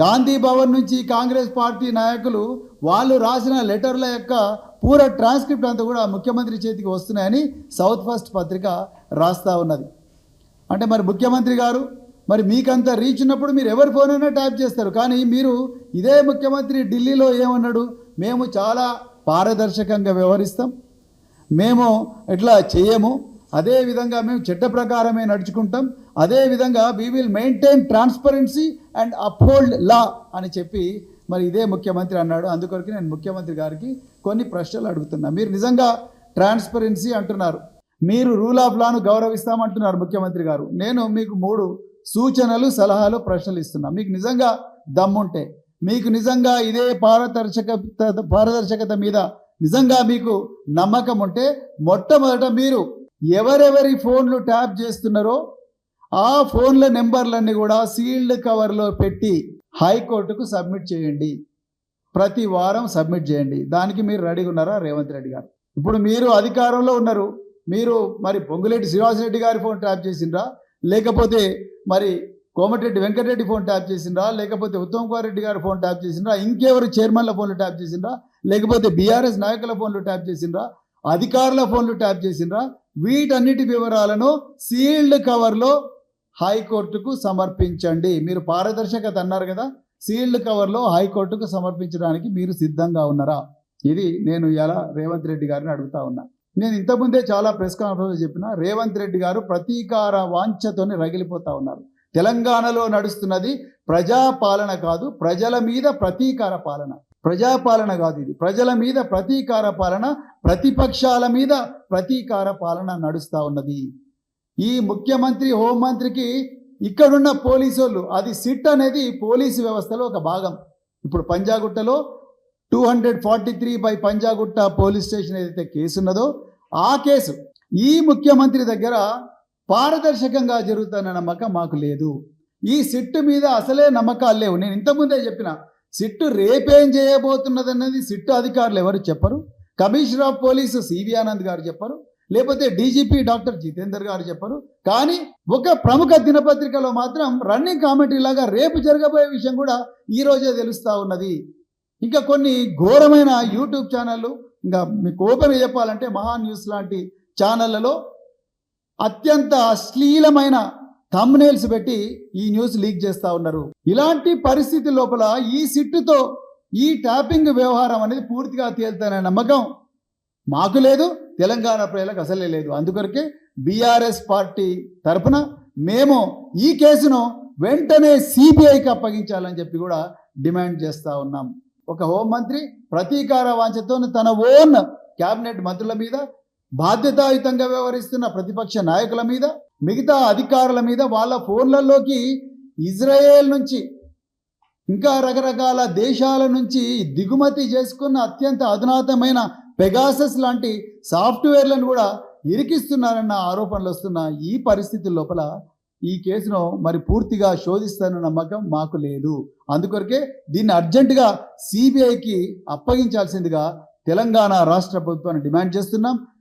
గాంధీ భవన్ నుంచి కాంగ్రెస్ పార్టీ నాయకులు వాళ్ళు రాసిన లెటర్ల యొక్క పూర ట్రాన్స్క్రిప్ట్ అంతా కూడా ముఖ్యమంత్రి చేతికి వస్తున్నాయని సౌత్ ఫస్ట్ పత్రిక రాస్తా ఉన్నది. అంటే మరి ముఖ్యమంత్రి గారు మరి మీకంత రీచ్ ఉన్నప్పుడు మీరు ఎవరి ఫోన్ అయినా ట్యాప్ చేస్తారు. కానీ మీరు ఇదే ముఖ్యమంత్రి ఢిల్లీలో ఏమన్నాడు? మేము చాలా పారదర్శకంగా వ్యవహరిస్తాం. మేము ఇట్లా చేయము? అదే విధంగా మేము చట్ట ప్రకారమే నడుచుకుంటాం. అదే విధంగా we will maintain transparency and uphold law అని చెప్పి మరి ఇదే ముఖ్యమంత్రి అన్నాడు. అందుకొరకు నేను ముఖ్యమంత్రి గారికి కొన్ని ప్రశ్నలు అడుగుతున్నా. మీరు నిజంగా ట్రాన్స్పరెన్సీ అంటున్నారు. మీరు రూల్ ఆఫ్ లాను గౌరవిస్తామంటున్నారు ముఖ్యమంత్రి గారు. నేను మీకు మూడు సూచనలు సలహాలు ప్రశ్నలు ఇస్తున్నా. మీకు నిజంగా దమ్ముంటే మీకు నిజంగా ఇదే పారదర్శకత పారదర్శకత మీద నిజంగా మీకు నమ్మకం ఉంటే మొట్టమొదట మీరు ఎవరెవరి ఫోన్లు ట్యాప్ చేస్తున్నారో ఆ ఫోన్ల నెంబర్లన్నీ కూడా సీల్డ్ కవర్లో పెట్టి హైకోర్టుకు సబ్మిట్ చేయండి. ప్రతి వారం సబ్మిట్ చేయండి. దానికి మీరు రెడీగా ఉన్నారా? రేవంత్ రెడ్డి గారు. ఇప్పుడు మీరు అధికారంలో ఉన్నారు. మీరు మరి పొంగులేటి శ్రీనివాసరెడ్డి గారి ఫోన్ ట్యాప్ చేసిండ్రా? లేకపోతే మరి కోమటిరెడ్డి వెంకటరెడ్డి ఫోన్ ట్యాప్ చేసిండ్రా? లేకపోతే ఉత్తమ్ కుమార్ రెడ్డి గారి ఫోన్ ట్యాప్ చేసిండ్రా? ఇంకెవరు చైర్మన్ల ఫోన్లు ట్యాప్ చేసిండ్రా? లేకపోతే బీఆర్ఎస్ నాయకుల ఫోన్లు ట్యాప్ చేసిండ్రా? అధికారుల ఫోన్లు ట్యాప్ చేసిండ్రా? వీటన్నిటి వివరాలను సీల్డ్ కవర్లో హైకోర్టుకు సమర్పించండి. మీరు పారదర్శకత అన్నారు కదా సీల్డ్ కవర్లో హైకోర్టుకు సమర్పించడానికి మీరు సిద్ధంగా ఉన్నారా? ఇది నేను ఇలా రేవంత్ రెడ్డి గారిని అడుగుతా ఉన్నా. నేను ఇంతకుముందే చాలా ప్రెస్ కాన్ఫరెన్స్ చెప్పిన రేవంత్ రెడ్డి గారు ప్రతీకార వాంఛతోనే రగిలిపోతా ఉన్నారు. తెలంగాణలో నడుస్తున్నది ప్రజాపాలన కాదు ప్రజల మీద ప్రతీకార పాలన. ప్రజాపాలన కాదు ఇది. ప్రజల మీద ప్రతీకార పాలన ప్రతిపక్షాల మీద ప్రతీకార పాలన నడుస్తూ ఉన్నది. ఈ ముఖ్యమంత్రి హోంమంత్రికి ఇక్కడున్న పోలీసు వాళ్ళు అది సిట్ అనేది పోలీసు వ్యవస్థలో ఒక భాగం. ఇప్పుడు పంజాగుట్టలో two hundred forty three by Panjagutta police station ఏదైతే కేసు ఉన్నదో ఆ కేసు ఈ ముఖ్యమంత్రి దగ్గర పారదర్శకంగా జరుగుతున్న నమ్మకం మాకు లేదు. ఈ సిట్టు మీద అసలే నమ్మకాలు లేవు. నేను ఇంతకుముందే చెప్పిన సిట్టు రేపేం చేయబోతున్నదన్నది సిట్టు అధికారులు ఎవరు చెప్పరు. Commissioner of police C V Anand garu చెప్పరు. లేకపోతే డీజీపీ డాక్టర్ జితేందర్ గారు చెప్పరు. కానీ ఒక ప్రముఖ దినపత్రికలో మాత్రం రన్నింగ్ కామెంటరీ లాగా రేపు జరగబోయే విషయం కూడా ఈ రోజే తెలుస్తూ ఉన్నది. ఇంకా కొన్ని ఘోరమైన యూట్యూబ్ ఛానళ్ళు ఇంకా మీకు ఓపెన్ చెప్పాలంటే మహా న్యూస్ లాంటి ఛానళ్ళలో అత్యంత అశ్లీలమైన థమ్నేల్స్ పెట్టి ఈ న్యూస్ లీక్ చేస్తూ ఉన్నారు. ఇలాంటి పరిస్థితి లోపల ఈ సిట్టుతో ఈ ట్యాపింగ్ వ్యవహారం అనేది పూర్తిగా తేలుతానే నమ్మకం మాకు లేదు. తెలంగాణ ప్రజలకు అసలే లేదు. అందుకొరకే బీఆర్ఎస్ పార్టీ తరపున మేము ఈ కేసును వెంటనే సిబిఐకి అప్పగించాలని చెప్పి కూడా డిమాండ్ చేస్తూ ఉన్నాం. ఒక హోంమంత్రి ప్రతీకార వాంఛతో తన ఓన్ క్యాబినెట్ మంత్రుల మీద బాధ్యతాయుతంగా వ్యవహరిస్తున్న ప్రతిపక్ష నాయకుల మీద మిగతా అధికారుల మీద వాళ్ళ ఫోన్లలోకి ఇజ్రాయేల్ నుంచి ఇంకా రకరకాల దేశాల నుంచి దిగుమతి చేసుకున్న అత్యంత అధునాతమైన పెగాసస్ లాంటి సాఫ్ట్వేర్లను కూడా ఇరికిస్తున్నారన్న ఆరోపణలు వస్తున్న ఈ పరిస్థితి లోపల ఈ కేసును మరి పూర్తిగా శోధిస్తాన నమ్మకం మాకు లేదు. అందుకొరకే దీన్ని అర్జెంటుగా సిబిఐకి అప్పగించాల్సిందిగా తెలంగాణ రాష్ట్ర ప్రభుత్వాన్ని డిమాండ్ చేస్తున్నాం.